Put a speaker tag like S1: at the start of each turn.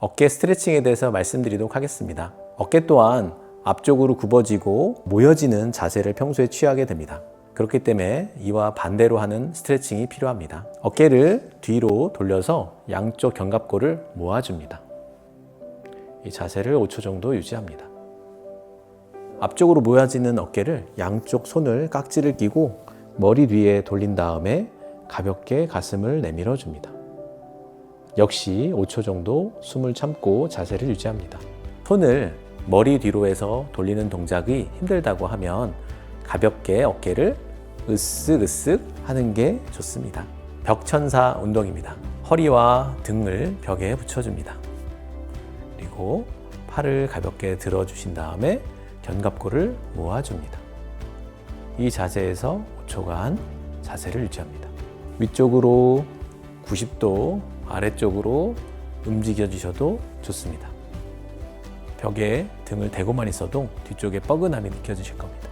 S1: 어깨 스트레칭에 대해서 말씀드리도록 하겠습니다. 어깨 또한 앞쪽으로 굽어지고 모여지는 자세를 평소에 취하게 됩니다. 그렇기 때문에 이와 반대로 하는 스트레칭이 필요합니다. 어깨를 뒤로 돌려서 양쪽 견갑골을 모아줍니다. 이 자세를 5초 정도 유지합니다. 앞쪽으로 모여지는 어깨를 양쪽 손을 깍지를 끼고 머리 뒤에 돌린 다음에 가볍게 가슴을 내밀어 줍니다. 역시 5초 정도 숨을 참고 자세를 유지합니다. 손을 머리 뒤로 해서 돌리는 동작이 힘들다고 하면 가볍게 어깨를 으쓱으쓱 하는 게 좋습니다. 벽천사 운동입니다. 허리와 등을 벽에 붙여줍니다. 그리고 팔을 가볍게 들어주신 다음에 견갑골을 모아줍니다. 이 자세에서 5초간 자세를 유지합니다. 위쪽으로 90도, 아래쪽으로 움직여 주셔도 좋습니다. 벽에 등을 대고만 있어도 뒤쪽에 뻐근함이 느껴지실 겁니다.